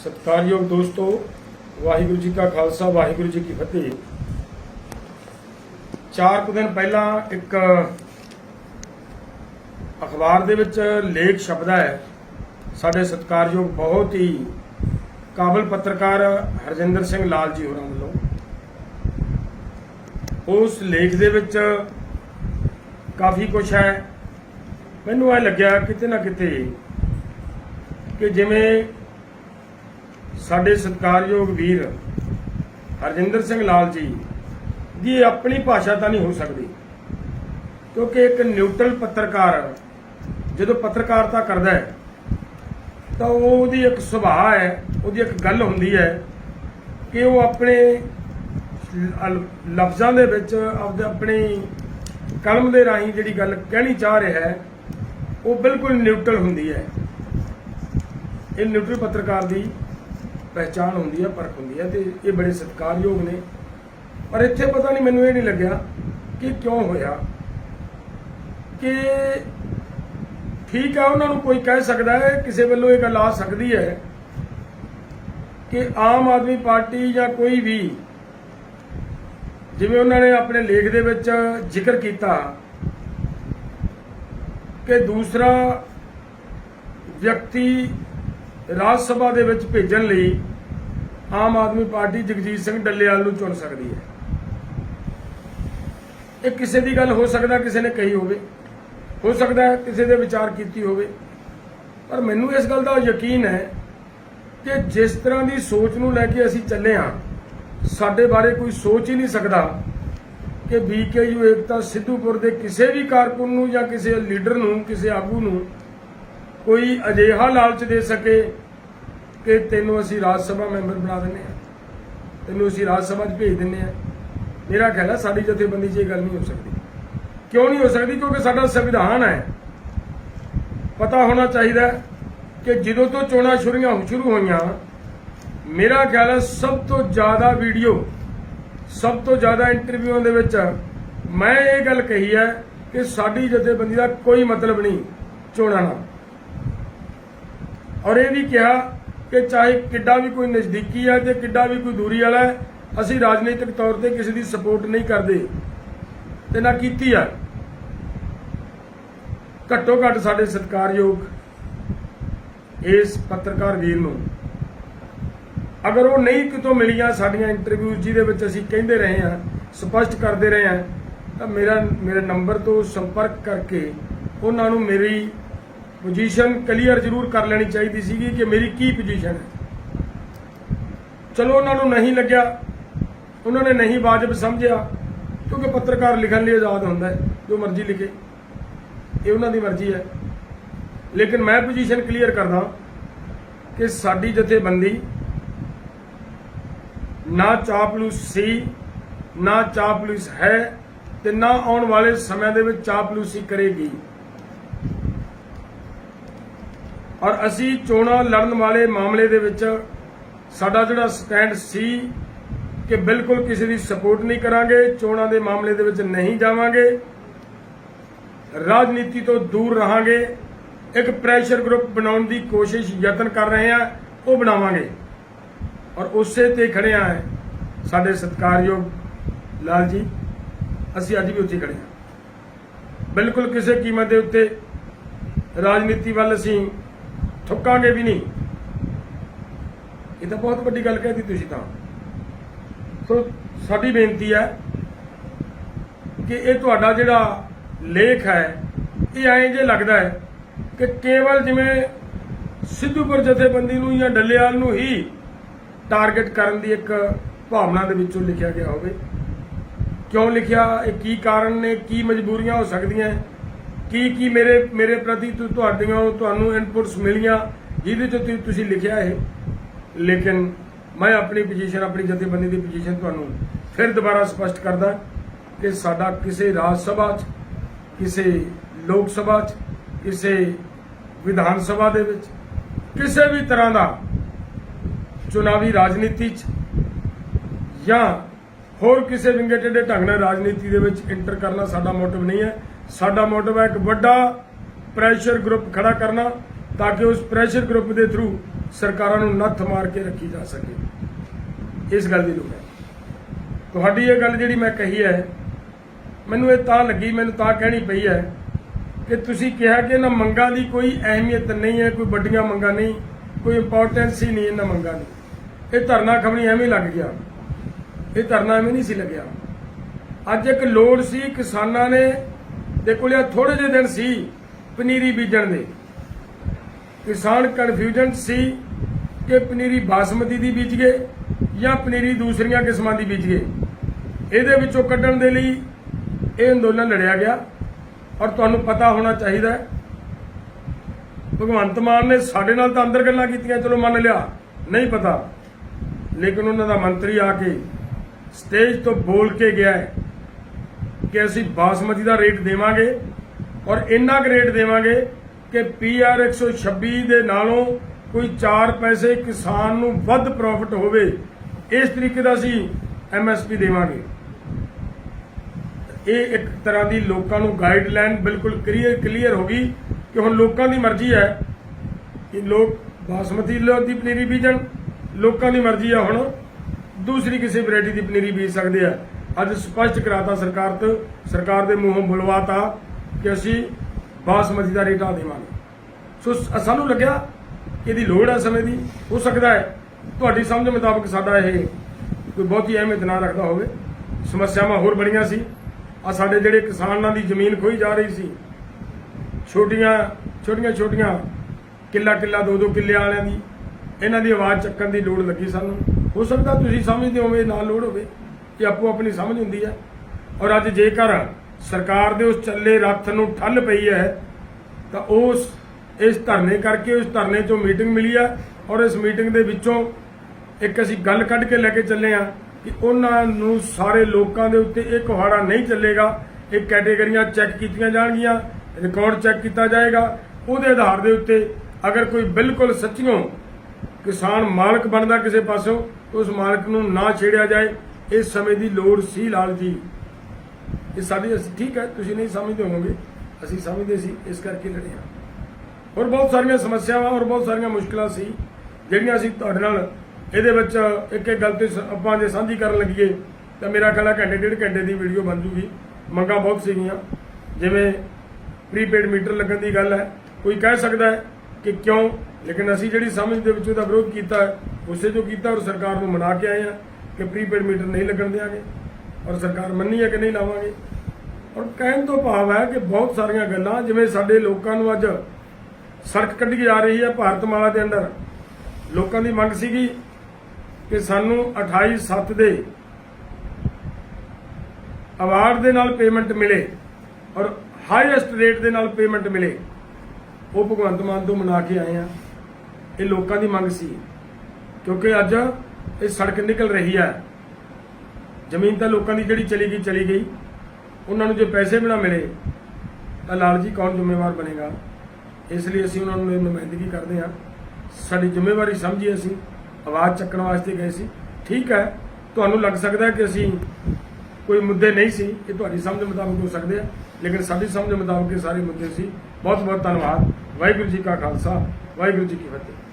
ਸਤਿਕਾਰਯੋਗ ਦੋਸਤੋ, ਵਾਹਿਗੁਰੂ ਜੀ ਕਾ ਖਾਲਸਾ, ਵਾਹਿਗੁਰੂ ਜੀ ਕੀ ਫਤਿਹ। ਚਾਰ ਕੁ ਦਿਨ ਪਹਿਲਾਂ ਇੱਕ ਅਖਬਾਰ ਦੇ ਵਿੱਚ ਲੇਖ ਛਪਦਾ ਹੈ। ਸਾਡੇ ਸਤਿਕਾਰਯੋਗ ਬਹੁਤ ਹੀ ਕਾਬਲ ਪੱਤਰਕਾਰ ਹਰਜਿੰਦਰ ਸਿੰਘ ਲਾਲ ਜੀ ਹੋਰਾਂ ਵੱਲੋਂ। ਉਸ ਲੇਖ ਦੇ ਵਿੱਚ ਕਾਫੀ ਕੁਝ ਹੈ। ਮੈਨੂੰ ਇਹ ਲੱਗਿਆ ਕਿਤੇ ਨਾ ਕਿਤੇ ਕਿ ਜਿਵੇਂ ਸਾਡੇ ਸਤਿਕਾਰਯੋਗ ਵੀਰ ਹਰਜਿੰਦਰ ਸਿੰਘ ਲਾਲ ਜੀ ਦੀ ਆਪਣੀ ਭਾਸ਼ਾ ਤਾਂ ਨਹੀਂ ਹੋ ਸਕਦੀ। ਕਿਉਂਕਿ ਇੱਕ ਨਿਊਟਰਲ ਪੱਤਰਕਾਰ ਜਦੋਂ ਪੱਤਰਕਾਰਤਾ ਕਰਦਾ ਹੈ, ਤਾਂ ਉਹਦੀ ਇੱਕ ਸੁਭਾਅ ਹੈ, ਉਹਦੀ ਇੱਕ ਗੱਲ ਹੁੰਦੀ ਹੈ ਕਿ ਉਹ ਆਪਣੇ ਲਫ਼ਜ਼ਾਂ ਦੇ ਵਿੱਚ ਆਪਦੇ ਆਪਣੀ ਕਲਮ ਦੇ ਰਾਹੀਂ ਜਿਹੜੀ ਗੱਲ ਕਹਿਣੀ ਚਾਹ ਰਿਹਾ ਹੈ, ਉਹ ਬਿਲਕੁਲ ਨਿਊਟਰਲ ਹੁੰਦੀ ਹੈ। ਇਹ ਨਿਊਟਰਲ ਪੱਤਰਕਾਰ ਦੀ ਪਹਿਚਾਣ ਹੁੰਦੀ ਹੈ ਪਰਖ ਹੁੰਦੀ ਹੈ ਤੇ ਇਹ ਬੜੇ ਸਤਿਕਾਰਯੋਗ ਨੇ। ਪਰ ਇੱਥੇ ਪਤਾ ਨਹੀਂ ਮੈਨੂੰ ਇਹ ਨਹੀਂ ਲੱਗਿਆ ਕਿ ਕਿਉਂ ਹੋਇਆ। ਕਿ ਠੀਕ ਹੈ ਉਹਨਾਂ ਨੂੰ ਕੋਈ ਕਹਿ ਸਕਦਾ ਹੈ, ਕਿਸੇ ਵੱਲੋਂ ਇਹ ਗੱਲ ਆ ਸਕਦੀ ਹੈ ਕਿ ਆਮ ਆਦਮੀ ਪਾਰਟੀ ਜਾਂ ਕੋਈ ਵੀ ਜਿਵੇਂ ਉਹਨਾਂ ਨੇ ਆਪਣੇ ਲੇਖ ਦੇ ਵਿੱਚ ਜ਼ਿਕਰ ਕੀਤਾ ਕਿ ਦੂਸਰਾ ਵਿਅਕਤੀ ਰਾਜ ਸਭਾ ਦੇ ਵਿੱਚ ਭੇਜਣ ਲਈ ਆਮ ਆਦਮੀ ਪਾਰਟੀ ਜਗਜੀਤ ਸਿੰਘ ਡੱਲੇਵਾਲ ਨੂੰ ਚੁਣ ਸਕਦੀ ਹੈ। ਇਹ ਕਿਸੇ ਦੀ ਗੱਲ ਹੋ ਸਕਦਾ ਕਿਸੇ ਨੇ ਕਹੀ ਹੋਵੇ, ਹੋ ਸਕਦਾ ਕਿਸੇ ਦੇ ਵਿਚਾਰ ਕੀਤੀ ਹੋਵੇ, ਪਰ ਮੈਨੂੰ ਇਸ ਗੱਲ ਦਾ ਯਕੀਨ ਹੈ ਕਿ ਜਿਸ ਤਰ੍ਹਾਂ ਦੀ ਸੋਚ ਨੂੰ ਲੈ ਕੇ ਅਸੀਂ ਚੱਲੇ ਹਾਂ, ਸਾਡੇ ਬਾਰੇ ਕੋਈ ਸੋਚ ਹੀ ਨਹੀਂ ਸਕਦਾ ਕਿ ਬੀਕੇਯੂ ਏਕਤਾ ਸਿੱਧੂਪੁਰ ਦੇ ਕਿਸੇ ਵੀ ਕਾਰਕੁਨ ਨੂੰ ਜਾਂ ਕਿਸੇ ਲੀਡਰ ਨੂੰ, ਕਿਸੇ ਆਗੂ ਨੂੰ ਕੋਈ ਅਜਿਹਾ ਲਾਲਚ ਦੇ ਸਕੇ ਕਿ ਤੈਨੂੰ ਅਸੀਂ ਰਾਜ ਸਭਾ ਮੈਂਬਰ ਬਣਾ ਦਿੰਨੇ ਆ ਤੈਨੂੰ ਅਸੀਂ ਰਾਜ ਸਭਾ 'ਚ ਭੇਜ ਦਿੰਨੇ ਆ ਮੇਰਾ ਖਿਆਲ ਹੈ ਸਾਡੀ ਜਥੇਬੰਦੀ 'ਚ ਇਹ ਗੱਲ ਨਹੀਂ ਹੋ ਸਕਦੀ। ਕਿਉਂ ਨਹੀਂ ਹੋ ਸਕਦੀ? ਕਿਉਂਕਿ ਸਾਡਾ ਸੰਵਿਧਾਨ ਹੈ। ਪਤਾ ਹੋਣਾ ਚਾਹੀਦਾ ਕਿ ਜਦੋਂ ਤੋਂ ਚੋਣਾਂ ਸ਼ੁਰੂਆਂ ਸ਼ੁਰੂ ਹੋਈਆਂ, ਮੇਰਾ ਖਿਆਲ ਹੈ ਸਭ ਤੋਂ ਜ਼ਿਆਦਾ ਵੀਡੀਓ, ਸਭ ਤੋਂ ਜ਼ਿਆਦਾ ਇੰਟਰਵਿਊਆਂ ਦੇ ਵਿੱਚ ਮੈਂ ਇਹ ਗੱਲ ਕਹੀ ਹੈ ਕਿ ਸਾਡੀ ਜਥੇਬੰਦੀ ਦਾ ਕੋਈ ਮਤਲਬ ਨਹੀਂ ਚੋਣਾਂ ਨਾਲ। ਔਰ ਇਹ ਵੀ ਕਿਹਾ ਕਿ ਚਾਹੇ ਕਿੱਡਾ ਵੀ ਕੋਈ ਨਜ਼ਦੀਕੀ ਹੈ ਤੇ ਕਿੱਡਾ ਵੀ ਕੋਈ ਦੂਰੀ ਵਾਲਾ ਹੈ, ਅਸੀਂ ਰਾਜਨੀਤਿਕ ਤੌਰ ਤੇ ਕਿਸੇ ਦੀ ਸਪੋਰਟ ਨਹੀਂ ਕਰਦੇ ਤੇ ਨਾ ਕੀਤੀ ਆ ਘੱਟੋ ਘੱਟ ਸਾਡੇ ਸਤਿਕਾਰਯੋਗ ਇਸ ਪੱਤਰਕਾਰ ਵੀਰ ਨੂੰ ਅਗਰ ਉਹ ਨਹੀਂ ਕਿਤੋਂ ਮਿਲੀਆਂ ਸਾਡੀਆਂ ਇੰਟਰਵਿਊਜ਼ ਜਿਹਦੇ ਵਿੱਚ ਅਸੀਂ ਕਹਿੰਦੇ ਰਹੇ ਹਾਂ, ਸਪਸ਼ਟ ਕਰਦੇ ਰਹੇ ਹਾਂ, ਤਾਂ ਮੇਰਾ, ਮੇਰੇ ਨੰਬਰ ਤੋਂ ਸੰਪਰਕ ਕਰਕੇ ਉਹਨਾਂ ਨੂੰ ਮੇਰੀ ਪੋਜੀਸ਼ਨ ਕਲੀਅਰ ਜ਼ਰੂਰ ਕਰ ਲੈਣੀ ਚਾਹੀਦੀ ਸੀਗੀ ਕਿ ਮੇਰੀ ਕੀ ਪੋਜੀਸ਼ਨ ਹੈ। ਚਲੋ ਉਹਨਾਂ ਨੂੰ ਨਹੀਂ ਲੱਗਿਆ, ਉਹਨਾਂ ਨੇ ਨਹੀਂ ਵਾਜਬ ਸਮਝਿਆ, ਕਿਉਂਕਿ ਪੱਤਰਕਾਰ ਲਿਖਣ ਲਈ ਆਜ਼ਾਦ ਹੁੰਦਾ ਹੈ, ਜੋ ਮਰਜ਼ੀ ਲਿਖੇ, ਇਹ ਉਹਨਾਂ ਦੀ ਮਰਜ਼ੀ ਹੈ। ਲੇਕਿਨ ਮੈਂ ਪੋਜੀਸ਼ਨ ਕਲੀਅਰ ਕਰਦਾ ਕਿ ਸਾਡੀ ਜਥੇਬੰਦੀ ਨਾ ਚਾਪਲੂਸ ਸੀ, ਨਾ ਚਾਪਲੂਸ ਹੈ ਤੇ ਨਾ ਆਉਣ ਵਾਲੇ ਸਮਿਆਂ ਦੇ ਵਿੱਚ ਚਾਪਲੂਸੀ ਕਰੇਗੀ। ਔਰ ਅਸੀਂ ਚੋਣਾਂ ਲੜਨ ਵਾਲੇ ਮਾਮਲੇ ਦੇ ਵਿੱਚ ਸਾਡਾ ਜਿਹੜਾ ਸਟੈਂਡ ਸੀ ਕਿ ਬਿਲਕੁਲ ਕਿਸੇ ਦੀ ਸਪੋਰਟ ਨਹੀਂ ਕਰਾਂਗੇ, ਚੋਣਾਂ ਦੇ ਮਾਮਲੇ ਦੇ ਵਿੱਚ ਨਹੀਂ ਜਾਵਾਂਗੇ। ਰਾਜਨੀਤੀ ਤੋਂ ਦੂਰ ਰਹਾਂਗੇ। ਇੱਕ ਪ੍ਰੈਸ਼ਰ ਗਰੁੱਪ ਬਣਾਉਣ ਦੀ ਕੋਸ਼ਿਸ਼ ਯਤਨ ਕਰ ਰਹੇ ਹਾਂ, ਉਹ ਬਣਾਵਾਂਗੇ। ਔਰ ਉਸੇ ਤੇ ਖੜੇ ਆ ਸਾਡੇ ਸਤਿਕਾਰਯੋਗ ਲਾਲ ਜੀ, ਅਸੀਂ ਅੱਜ ਵੀ ਉੱਥੇ ਖੜੇ ਹਾਂ। ਬਿਲਕੁਲ ਕਿਸੇ ਕੀਮਤ ਦੇ ਉੱਤੇ ਰਾਜਨੀਤੀ ਵੱਲ ਅਸੀਂ ਥੁੱਕਾਂਗੇ ਵੀ ਨਹੀਂ। ਇਹ ਤਾਂ ਬਹੁਤ ਵੱਡੀ ਗੱਲ ਕਹਿਤੀ ਤੁਸੀਂ ਤਾਂ। ਸੋ ਸਾਡੀ ਬੇਨਤੀ ਹੈ ਕਿ ਇਹ ਤੁਹਾਡਾ ਜਿਹੜਾ ਲੇਖ ਹੈ, ਇਹ ਐਂ ਜੇ ਲੱਗਦਾ ਹੈ ਕਿ ਕੇਵਲ ਜਿਵੇਂ ਸਿੱਧੂਪੁਰ ਜਥੇਬੰਦੀ ਨੂੰ ਜਾਂ ਡੱਲੇਵਾਲ ਨੂੰ ਹੀ ਟਾਰਗੇਟ ਕਰਨ ਦੀ ਇੱਕ ਭਾਵਨਾ ਦੇ ਵਿੱਚੋਂ ਲਿਖਿਆ ਗਿਆ ਹੋਵੇ। ਕਿਉਂ ਲਿਖਿਆ, ਇਹ ਕੀ ਕਾਰਨ ਨੇ, ਕੀ ਮਜਬੂਰੀਆਂ ਹੋ ਸਕਦੀਆਂ ਕੀ ਕੀ ਮੇਰੇ ਮੇਰੇ ਪ੍ਰਤੀ ਤੁ- ਤੁਹਾਡੀਆਂ, ਤੁਹਾਨੂੰ ਇਨਪੁਟਸ ਮਿਲੀਆਂ, ਜਿਹਦੇ ਚ ਤੁਸੀਂ- ਲਿਖਿਆ ਇਹ? ਲੇਕਿਨ ਮੈਂ ਆਪਣੀ ਪੋਜੀਸ਼ਨ ਆਪਣੀ ਜਥੇਬੰਦੀ ਦੀ ਪੋਜੀਸ਼ਨ ਤੁਹਾਨੂੰ ਫਿਰ ਦੁਬਾਰਾ ਸਪਸ਼ਟ ਕਰਦਾ ਕਿ ਸਾਡਾ ਕਿਸੇ ਰਾਜ ਸਭਾ 'ਚ, ਕਿਸੇ ਲੋਕ ਸਭਾ 'ਚ, ਕਿਸੇ ਵਿਧਾਨ ਸਭਾ ਦੇ ਵਿੱਚ, ਕਿਸੇ ਵੀ ਤਰ੍ਹਾਂ ਦਾ ਚੁਣਾਵੀ ਰਾਜਨੀਤੀ 'ਚ ਜਾਂ ਹੋਰ ਕਿਸੇ ਵਿੰਗੇ ਟੇਢੇ ਢੰਗ ਨਾਲ ਰਾਜਨੀਤੀ ਦੇ ਵਿੱਚ ਇੰਟਰ ਕਰਨਾ ਸਾਡਾ ਮੋਟਿਵ ਨਹੀਂ ਹੈ। ਸਾਡਾ ਮੋਟਿਵ ਹੈ ਇੱਕ ਵੱਡਾ ਪ੍ਰੈਸ਼ਰ ਗਰੁੱਪ ਖੜਾ ਕਰਨਾ ਤਾਂ ਕਿ ਉਸ ਪ੍ਰੈਸ਼ਰ ਗਰੁੱਪ ਦੇ ਥਰੂ ਸਰਕਾਰਾਂ ਨੂੰ ਨੱਥ ਮਾਰ ਕੇ ਰੱਖੀ ਜਾ ਸਕੇ। ਇਸ ਗੱਲ ਦੀ ਲੋੜ ਹੈ। ਤੁਹਾਡੀ ਇਹ ਗੱਲ ਜਿਹੜੀ ਮੈਂ ਕਹੀ ਹੈ, ਮੈਨੂੰ ਇਹ ਤਾਂ ਲੱਗੀ, ਮੈਨੂੰ ਤਾਂ ਕਹਿਣੀ ਪਈ ਹੈ ਕਿ ਤੁਸੀਂ ਕਿਹਾ ਕਿ ਇਹਨਾਂ ਮੰਗਾਂ ਦੀ ਕੋਈ ਅਹਿਮੀਅਤ ਨਹੀਂ ਹੈ, ਕੋਈ ਵੱਡੀਆਂ ਮੰਗਾਂ ਨਹੀਂ, ਕੋਈ ਇੰਪੋਰਟੈਂਸ ਹੀ ਨਹੀਂ ਇਹਨਾਂ ਮੰਗਾਂ ਦੀ। ਇਹ ਧਰਨਾ ਖਬਰੀ ਐਵੇਂ ਲੱਗ ਗਿਆ। ਇਹ ਧਰਨਾ ਐਵੇਂ ਨਹੀਂ ਸੀ ਲੱਗਿਆ। ਅੱਜ ਇੱਕ ਲੋੜ ਸੀ ਕਿਸਾਨਾਂ ਨੇ ਦੇ ਕੋਲ ਥੋੜੇ ਜਿਹੇ ਦਿਨ ਸੀ, ਪਨੀਰੀ ਬੀਜਣ ਦੇ। ਕਿਸਾਨ ਕਨਫਿਊਜ਼ਨ ਸੀ ਕਿ ਪਨੀਰੀ ਬਾਸਮਤੀ ਦੀ ਬੀਜ ਗਏ ਜਾਂ ਪਨੀਰੀ ਦੂਸਰੀਆਂ ਕਿਸਮਾਂ ਦੀ ਬੀਜ ਗਏ। ਇਹਦੇ ਵਿੱਚੋਂ ਕੱਢਣ ਦੇ ਲਈ ਇਹ ਅੰਦੋਲਨ ਲੜਿਆ ਗਿਆ ਔਰ ਤੁਹਾਨੂੰ ਪਤਾ ਹੋਣਾ ਚਾਹੀਦਾ ਹੈ, ਭਗਵੰਤ ਮਾਨ ਨੇ ਸਾਡੇ ਨਾਲ ਤਾਂ ਅੰਦਰ ਗੱਲਾਂ ਕੀਤੀਆਂ, ਚਲੋ ਮੰਨ ਲਿਆ, ਨਹੀਂ ਪਤਾ। ਲੇਕਿਨ ਉਹਨਾਂ ਦਾ ਮੰਤਰੀ ਆ ਕੇ ਸਟੇਜ ਤੋਂ ਬੋਲ ਕੇ ਗਿਆ ਹੈ। ਕਿ ਅਸੀਂ ਬਾਸਮਤੀ ਦਾ ਰੇਟ ਦੇਵਾਂਗੇ ਔਰ ਇੰਨਾ ਕੁ ਰੇਟ ਦੇਵਾਂਗੇ ਕਿ ਪੀਆਰ 126 ਦੇ ਨਾਲੋਂ ਕੋਈ 4 ਪੈਸੇ ਕਿਸਾਨ ਨੂੰ ਵੱਧ ਪ੍ਰੋਫਿਟ ਹੋਵੇ, ਇਸ ਤਰੀਕੇ ਦਾ ਅਸੀਂ ਐਮਐਸਪੀ ਦੇਵਾਂਗੇ। ਇਹ ਇੱਕ ਤਰ੍ਹਾਂ ਦੀ ਲੋਕਾਂ ਨੂੰ ਗਾਈਡਲਾਈਨ ਬਿਲਕੁਲ ਕਲੀਅਰ ਕਲੀਅਰ ਹੋ ਗਈ ਕਿ ਹੁਣ ਲੋਕਾਂ ਦੀ ਮਰਜ਼ੀ ਹੈ ਕਿ ਲੋਕ ਬਾਸਮਤੀ ਦੀ ਪਨੀਰੀ ਬੀਜਣ, ਲੋਕਾਂ ਦੀ ਮਰਜ਼ੀ ਹੈ ਹੁਣ। ਦੂਸਰੀ ਕਿਸੇ ਵੈਰਾਈਟੀ ਦੀ ਪਨੀਰੀ ਬੀਜ ਸਕਦੇ ਆ। ਅੱਜ ਸਪਸ਼ਟ ਕਰਾਤਾ ਸਰਕਾਰ ਤੋਂ, ਸਰਕਾਰ ਦੇ ਮੂੰਹੋਂ ਬੁਲਵਾਤਾ ਕਿ ਅਸੀਂ ਬਾਸਮਤੀ ਦਾ ਰੇਟ ਆ ਦੇਵਾਂਗੇ। ਸੋ ਸਾਨੂੰ ਲੱਗਿਆ ਇਹਦੀ ਲੋੜ ਹੈ ਸਮੇਂ ਦੀ। ਹੋ ਸਕਦਾ ਹੈ ਤੁਹਾਡੀ ਸਮਝ ਮੁਤਾਬਕ ਸਾਡਾ ਇਹ ਕੋਈ ਬਹੁਤੀ ਅਹਿਮੀਅਤ ਨਾ ਰੱਖਦਾ ਹੋਵੇ। ਸਮੱਸਿਆਵਾਂ ਹੋਰ ਬੜੀਆਂ ਸੀ। ਆ ਸਾਡੇ ਜਿਹੜੇ ਕਿਸਾਨਾਂ ਦੀ ਜ਼ਮੀਨ ਖੋਈ ਜਾ ਰਹੀ ਸੀ, ਛੋਟੀਆਂ ਛੋਟੀਆਂ ਛੋਟੀਆਂ ਕਿੱਲਾ ਕਿੱਲਾ ਦੋ ਦੋ ਕਿੱਲੇ ਵਾਲਿਆਂ ਦੀ, ਇਹਨਾਂ ਦੀ ਆਵਾਜ਼ ਚੱਕਣ ਦੀ ਲੋੜ ਲੱਗੀ ਸਾਨੂੰ। ਹੋ ਸਕਦਾ ਤੁਸੀਂ ਸਮਝਦੇ ਹੋਵੇ ਨਾ ਲੋੜ ਹੋਵੇ। ਇਹ ਆਪੋ ਆਪਣੀ ਸਮਝ ਹੁੰਦੀ ਹੈ। ਔਰ ਅੱਜ ਜੇਕਰ ਸਰਕਾਰ ਦੇ ਉਸ ਚੱਲੇ ਰੱਥ ਨੂੰ ਠੱਲ ਪਈ ਹੈ, ਤਾਂ ਉਸ, ਇਸ ਧਰਨੇ ਕਰਕੇ ਉਸ ਧਰਨੇ ਚੋਂ ਮੀਟਿੰਗ ਮਿਲੀ ਹੈ ਔਰ ਇਸ ਮੀਟਿੰਗ ਦੇ ਵਿੱਚੋਂ ਇੱਕ ਅਸੀਂ ਗੱਲ ਕੱਢ ਕੇ ਲੈ ਕੇ ਚੱਲੇ ਆ ਕਿ ਉਹਨਾਂ ਨੂੰ ਸਾਰੇ ਲੋਕਾਂ ਦੇ ਉੱਤੇ ਇਹ ਕੁਹਾੜਾ ਨਹੀਂ ਚੱਲੇਗਾ। ਇਹ ਕੈਟੇਗਰੀਆਂ ਚੈੱਕ ਕੀਤੀਆਂ ਜਾਣਗੀਆਂ, ਰਿਕਾਰਡ ਚੈੱਕ ਕੀਤਾ ਜਾਏਗਾ। ਉਹਦੇ ਆਧਾਰ ਦੇ ਉੱਤੇ ਅਗਰ ਕੋਈ ਬਿਲਕੁਲ ਸੱਚੀਓ ਕਿਸਾਨ ਮਾਲਕ ਬਣਦਾ ਕਿਸੇ ਪਾਸੋਂ ਉਸ ਮਾਲਕ ਨੂੰ ਨਾ ਛੇੜਿਆ ਜਾਏ। ਇਸ ਸਮੇਂ ਦੀ ਲੋੜ ਸੀ ਲਾਲ ਜੀ। ਇਹ ਸਾਡੀ ਅਸੀਂ ਠੀਕ ਹੈ, ਤੁਸੀਂ ਨਹੀਂ ਸਮਝਦੇ ਹੋਵੋਗੇ। ਅਸੀਂ ਸਮਝਦੇ ਸੀ, ਇਸ ਕਰਕੇ ਲੜੇ ਹਾਂ। ਔਰ ਬਹੁਤ ਸਾਰੀਆਂ ਸਮੱਸਿਆਵਾਂ ਔਰ ਬਹੁਤ ਸਾਰੀਆਂ ਮੁਸ਼ਕਲਾਂ ਸੀ, ਜਿਹੜੀਆਂ ਅਸੀਂ ਤੁਹਾਡੇ ਨਾਲ ਇਹਦੇ ਵਿੱਚ ਇੱਕ ਇੱਕ ਗੱਲ ਤੇ ਸ- ਆਪਾਂ ਜੇ ਸਾਂਝੀ ਕਰਨ ਲੱਗੀਏ, ਤਾਂ ਮੇਰਾ ਖਿਆਲ ਹੈ ਘੰਟੇ, ਡੇਢ ਘੰਟੇ ਦੀ ਵੀਡੀਓ ਬਣ ਜੂਗੀ। ਮੰਗਾਂ ਬਹੁਤ ਸੀਗੀਆਂ। ਜਿਵੇਂ ਪ੍ਰੀਪੇਡ ਮੀਟਰ ਲੱਗਣ ਦੀ ਗੱਲ ਹੈ, ਕੋਈ ਕਹਿ ਸਕਦਾ ਹੈ ਕਿ ਕਿਉਂ? ਲੇਕਿਨ ਅਸੀਂ ਜਿਹੜੀ ਸਮਝ ਦੇ ਵਿੱਚ ਉਹਦਾ ਵਿਰੋਧ ਕੀਤਾ, ਉਸੇ ਜੋ ਕੀਤਾ ਔਰ ਸਰਕਾਰ ਨੂੰ ਮਨਾ ਕੇ ਆਏ ਹਾਂ। ਕਿ ਪ੍ਰੀਪੇਡ ਮੀਟਰ ਨਹੀਂ ਲੱਗਣ ਦਿਆਂਗੇ ਔਰ ਸਰਕਾਰ ਮੰਨੀ ਹੈ ਕਿ ਨਹੀਂ ਲਾਵਾਂਗੇ। ਔਰ ਕਹਿਣ ਤੋਂ ਭਾਵ ਹੈ ਕਿ ਬਹੁਤ ਸਾਰੀਆਂ ਗੱਲਾਂ, ਜਿਵੇਂ ਸਾਡੇ ਲੋਕਾਂ ਨੂੰ ਅੱਜ ਸੜਕ ਕੱਢੀ ਜਾ ਰਹੀ ਹੈ ਭਾਰਤ ਮਾਲਾ ਦੇ ਅੰਦਰ। ਲੋਕਾਂ ਦੀ ਮੰਗ ਸੀਗੀ ਕਿ ਸਾਨੂੰ 28 7 ਦੇ ਅਵਾਰਡ ਦੇ ਨਾਲ ਪੇਮੈਂਟ ਮਿਲੇ ਔਰ ਹਾਈਐਸਟ ਰੇਟ ਦੇ ਨਾਲ ਪੇਮੈਂਟ ਮਿਲੇ। ਉਹ ਭਗਵੰਤ ਮਾਨ ਤੋਂ ਮਨਾ ਕੇ ਆਏ ਆ ਇਹ ਲੋਕਾਂ ਦੀ ਮੰਗ ਸੀ। ਕਿਉਂਕਿ ਅੱਜ ਇਹ ਸੜਕ ਨਿਕਲ ਰਹੀ ਹੈ ਜ਼ਮੀਨ ਤਾਂ ਲੋਕਾਂ ਦੀ ਜਿਹੜੀ ਚਲੀ ਗਈ ਚਲੀ ਗਈ। ਉਹਨਾਂ ਨੂੰ ਜੇ ਪੈਸੇ ਵੀ ਨਾ ਮਿਲੇ, ਤਾਂ ਲਾਲ ਜੀ ਕੌਣ ਜ਼ਿੰਮੇਵਾਰ ਬਣੇਗਾ? ਇਸ ਲਈ ਅਸੀਂ ਉਹਨਾਂ ਨੂੰ ਇਹ ਨੁਮਾਇੰਦਗੀ ਕਰਦੇ ਹਾਂ। ਸਾਡੀ ਜ਼ਿੰਮੇਵਾਰੀ ਸਮਝੀ ਅਸੀਂ, ਆਵਾਜ਼ ਚੱਕਣ ਵਾਸਤੇ ਗਏ ਸੀ। ਠੀਕ ਹੈ, ਤੁਹਾਨੂੰ ਲੱਗ ਸਕਦਾ ਕਿ ਅਸੀਂ ਕੋਈ ਮੁੱਦੇ ਨਹੀਂ ਸੀ, ਇਹ ਤੁਹਾਡੀ ਸਮਝ ਮੁਤਾਬਕ ਹੋ ਸਕਦੇ ਆ। ਲੇਕਿਨ ਸਾਡੀ ਸਮਝ ਮੁਤਾਬਕ ਇਹ ਸਾਰੇ ਮੁੱਦੇ ਸੀ। ਬਹੁਤ ਬਹੁਤ ਧੰਨਵਾਦ। ਵਾਹਿਗੁਰੂ ਜੀ ਕਾ ਖਾਲਸਾ, ਵਾਹਿਗੁਰੂ ਜੀ ਕੀ ਫਤਿਹ।